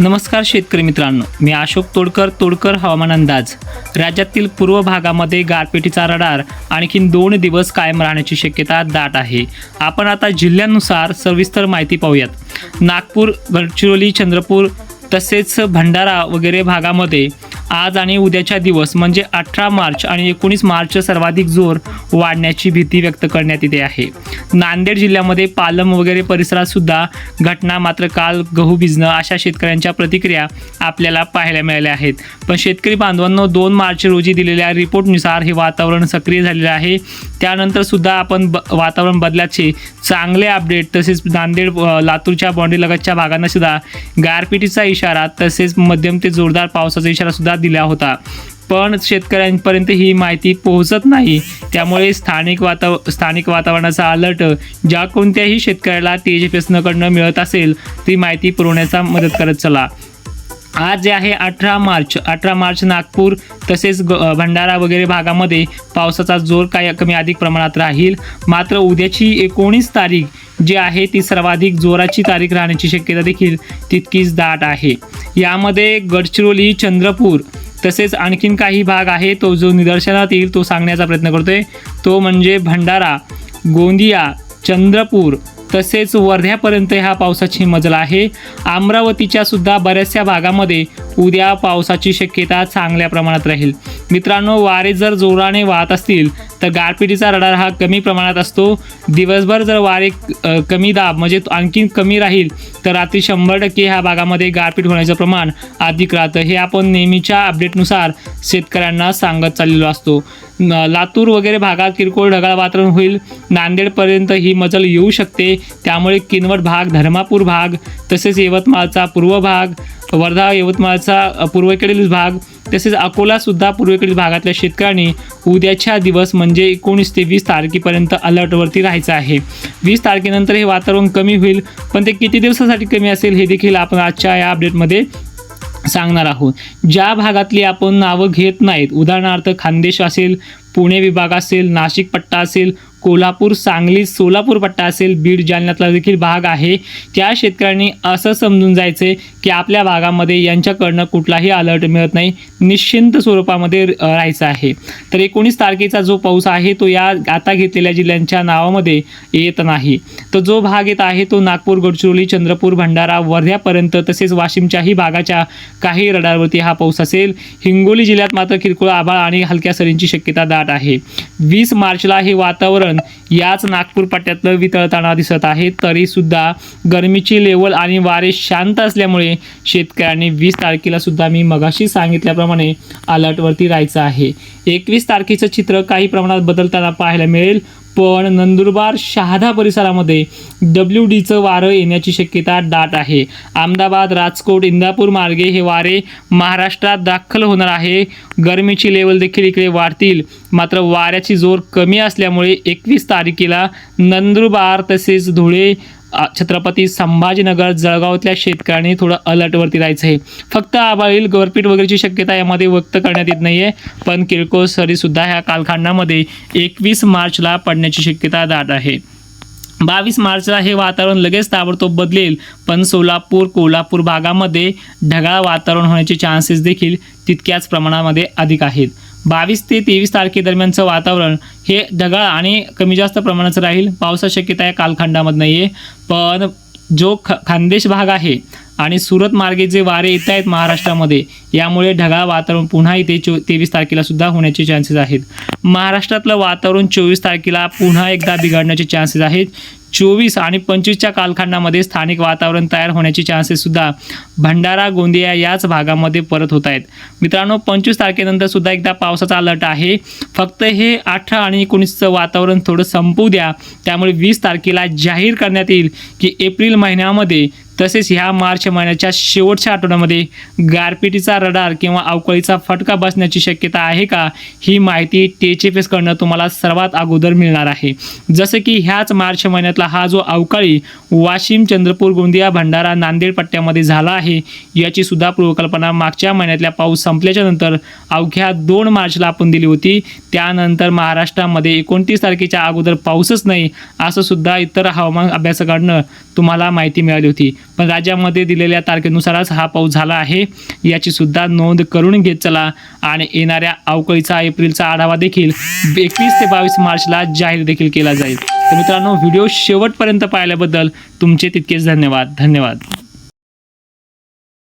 नमस्कार शेतकरी मित्रांनो मी अशोक तोडकर तोडकर हवामान अंदाज. राज्यातील पूर्व भागामध्ये गारपिटीचा रडार आणखीन दोन दिवस कायम राहण्याची शक्यता दाट आहे. आपण आता जिल्ह्यानुसार सविस्तर माहिती पाहूयात. नागपूर गडचिरोली चंद्रपूर तसेच भंडारा वगैरे भागामध्ये आज आणि उद्याच्या दिवस म्हणजे अठरा मार्च आणि एकोणीस मार्च सर्वाधिक जोर वाढण्याची भीती व्यक्त करण्यात येते आहे. नांदेड जिल्ह्यामध्ये पालम वगैरे परिसरात सुद्धा घटना मात्र काल गहू भिजणं अशा शेतकऱ्यांच्या प्रतिक्रिया आपल्याला पाहायला मिळाल्या आहेत. पण शेतकरी बांधवांनो दोन मार्च रोजी दिलेल्या रिपोर्टनुसार हे वातावरण सक्रिय झालेलं आहे. त्यानंतर सुद्धा आपण ब वातावरण बदलाचे चांगले अपडेट तसेच नांदेड लातूरच्या बॉन्डीलगतच्या भागांना सुद्धा गारपिटीचा इशारा तसेच मध्यम ते जोरदार पावसाचा इशारा सुद्धा दिला होता. पण शेतकऱ्यांपर्यंत ही माहिती पोहोचत नाही. त्यामुळे स्थानिक वाताव स्थानिक वातावरणाचा अलर्ट ज्या कोणत्याही शेतकऱ्याला टी एच मिळत असेल ती माहिती पुरवण्याचा मदत करत चला. आज जे आहे अठरा मार्च. अठरा मार्च नागपूर तसेच भंडारा वगैरे भागामध्ये पावसाचा जोर काय कमी अधिक प्रमाणात राहील. मात्र उद्याची एकोणीस तारीख जी आहे ती सर्वाधिक जोराची तारीख राहण्याची शक्यता देखील तितकीच दाट आहे. यामध्ये गडचिरोली चंद्रपूर तसेच आणखीन काही भाग आहे. तो जो निदर्शनात येईल तो सांगण्याचा प्रयत्न करतोय. तो म्हणजे भंडारा गोंदिया चंद्रपूर तसेच वर्ध्यापर्यंत ह्या पावसाची मजल आहे. अमरावतीच्या सुद्धा बऱ्याचशा भागामध्ये उद्या पावसाची शक्यता चांगल्या प्रमाणात राहील. मित्रांनो वारे जर जोराने वाहत असतील तर गारपिटीचा रडार हा कमी प्रमाणात असतो. दिवसभर जर वारे कमी दाब म्हणजे आणखी कमी राहील तर रात्री शंभर टक्के ह्या भागामध्ये गारपीट होण्याचं प्रमाण अधिक राहतं. हे आपण नेहमीच्या अपडेटनुसार शेतकऱ्यांना सांगत चाललेलो असतो. लातूर वगैरे भागात किरकोळ ढगाळ वातावरण होईल. नांदेडपर्यंत ही मजल येऊ शकते. त्यामुळे किनवट भाग धर्मापूर भाग तसेच यवतमाळचा पूर्व भाग वर्धा यवतमाळचा पूर्वेकडील भाग तसेच अकोलासुद्धा पूर्वेकडील भागातल्या शेतकऱ्यांनी उद्याच्या दिवस म्हणजे म्हणजे एकोणीस ते वीस तारखेपर्यंत अलर्टवरती राहायचं आहे. वीस तारखेनंतर हे वातावरण कमी होईल पण ते किती दिवसासाठी कमी असेल हे देखील आपण आजच्या या अपडेटमध्ये सांगणार आहोत. ज्या भागातली आपण नावं घेत नाहीत उदाहरणार्थ खानदेश असेल पुणे विभाग असेल नाशिक पट्टा असेल कोल्हापूर सांगली सोलापूर पट्टा असेल बीड जालन्यातला देखील भाग आहे. त्या शेतकऱ्यांनी असं समजून जायचं की आपल्या भागामध्ये यांच्याकडनं कुठलाही अलर्ट मिळत नाही. निश्चिंत स्वरूपामध्ये राहायचं आहे. तर एकोणीस तारखेचा जो पाऊस आहे तो या आता घेतलेल्या जिल्ह्यांच्या नावामध्ये येत नाही. तर जो भाग येत आहे तो नागपूर गडचिरोली चंद्रपूर भंडारा वर्ध्यापर्यंत तसेच वाशिमच्याही भागाच्या काही रडारवरती हा पाऊस असेल. हिंगोली जिल्ह्यात मात्र किरकोळ आभाळ आणि हलक्या सरींची शक्यता दाट आहे. वीस मार्चला हे वातावरण याच नागपूर पट्ट्यातलं वितळताना दिसत आहे. तरी सुद्धा गरमीची लेवल आणि वारे शांत असल्यामुळे शेतकऱ्यांनी वीस तारखेला सुद्धा मी मगाशी सांगितल्याप्रमाणे अलर्टवरती राहायचं आहे. एकवीस तारखेचं चित्र काही प्रमाणात बदलताना पाहायला मिळेल. पण नंदुरबार शहादा परिसरामध्ये डब्ल्यू डीचं वारं येण्याची शक्यता दाट आहे. अहमदाबाद राजकोट इंदापूर मार्गे हे वारे महाराष्ट्रात दाखल होणार आहे. गरमीची लेवल देखील इकडे वाढतील. मात्र वाऱ्याची जोर कमी असल्यामुळे एकवीस तारखेला नंदुरबार तसेच धुळे छत्रपती संभाजीनगर जळगावातल्या शेतकऱ्यांनी थोडं अलर्टवरती राहायचं आहे. फक्त आबाळील गवरपीट वगैरेची शक्यता यामध्ये व्यक्त करण्यात येत नाही आहे पण किरकोळ सरीसुद्धा ह्या कालखंडामध्ये एकवीस मार्चला पडण्याची शक्यता दाट आहे. बावीस मार्चला हे वातावरण लगेच ताबडतोब बदलेल पण सोलापूर कोल्हापूर भागामध्ये ढगाळ वातावरण होण्याचे चान्सेस देखील तितक्याच प्रमाणामध्ये अधिक आहेत. बावीस ते तेवीस तारखेदरम्यानचं वातावरण हे ढगाळ आणि कमी जास्त प्रमाणाचं राहील. पावसाची शक्यता या कालखंडामध्ये नाही आहे. पण जो ख खानदेश भाग आहे आणि सुरत मार्गे जे वारे येत आहेत महाराष्ट्रामध्ये यामुळे ढगाळ वातावरण पुन्हा इथे चो तेवीस तारखेला सुद्धा होण्याचे चान्सेस आहेत. महाराष्ट्रातलं वातावरण चोवीस तारखेला पुन्हा एकदा बिघडण्याचे चान्सेस आहेत. चोवीस आणि पंचवीसच्या कालखंडामध्ये स्थानिक वातावरण तयार होण्याचे चान्सेस सुद्धा भंडारा गोंदिया याच भागामध्ये परत होत आहेत. मित्रांनो पंचवीस तारखेनंतर सुद्धा एकदा पावसाचा अलर्ट आहे. फक्त हे अठरा आणि एकोणीसचं वातावरण थोडं संपू द्या. त्यामुळे वीस तारखेला जाहीर करण्यात येईल की एप्रिल महिन्यामध्ये तसेच ह्या मार्च महिन्याच्या शेवटच्या आठवड्यामध्ये गारपिटीचा रडार किंवा अवकाळीचा फटका बसण्याची शक्यता आहे का? ही माहिती टी एफ एसकडनं तुम्हाला सर्वात अगोदर मिळणार आहे. जसं की ह्याच मार्च महिन्यातला हा जो अवकाळी वाशिम चंद्रपूर गोंदिया भंडारा नांदेड पट्ट्यामध्ये झाला आहे याची सुद्धा पूर्वकल्पना मागच्या महिन्यातल्या पाऊस संपल्याच्या नंतर अवघ्या दोन मार्चला आपण दिली होती. त्यानंतर महाराष्ट्रामध्ये एकोणतीस तारखेच्या अगोदर पाऊसच नाही असं सुद्धा इतर हवामान अभ्यासकांना तुम्हाला माहिती मिळाली होती. पण राज्यामध्ये दिलेल्या तारखेनुसारच हा पाऊस झाला आहे. याची सुद्धा नोंद करून घेत चला. आणि येणाऱ्या अवकाळीचा एप्रिलचा आढावा देखील एकवीस ते बावीस मार्चला जाहीर देखील केला जाईल. तर मित्रांनो व्हिडिओ शेवटपर्यंत पाहिल्याबद्दल तुमचे तितकेच धन्यवाद. धन्यवाद.